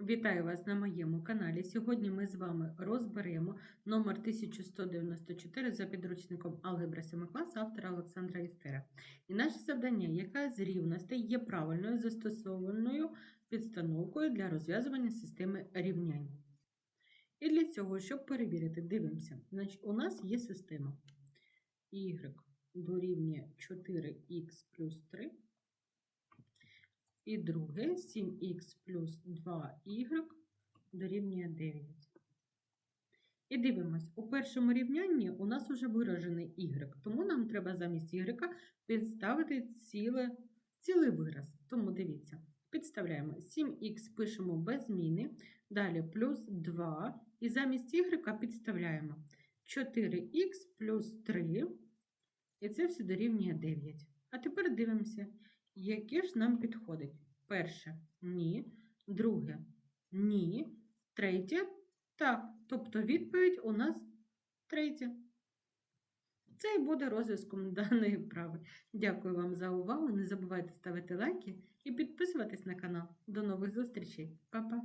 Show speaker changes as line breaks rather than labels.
Вітаю вас на моєму каналі. Сьогодні ми з вами розберемо номер 1194 за підручником Алгебра 7 класу автора Олександра Істера. І наше завдання, яка з рівностей є правильною застосованою підстановкою для розв'язування системи рівнянь. І для цього, щоб перевірити, дивимося. Значить, у нас є система y дорівнює 4х плюс 3. І друге 7х плюс 2y дорівнює 9. І дивимось, у першому рівнянні у нас вже виражений y, тому нам треба замість y підставити ціле, цілий вираз. Тому дивіться, підставляємо 7х пишемо без зміни, далі плюс 2, і замість y підставляємо 4х плюс 3, і це все дорівнює 9. А тепер дивимося. Яке ж нам підходить? Перше ні. Друге ні. Третє так. Тобто відповідь у нас третя. Це і буде розв'язком даної вправи. Дякую вам за увагу. Не забувайте ставити лайки і підписуватись на канал. До нових зустрічей. Па-па!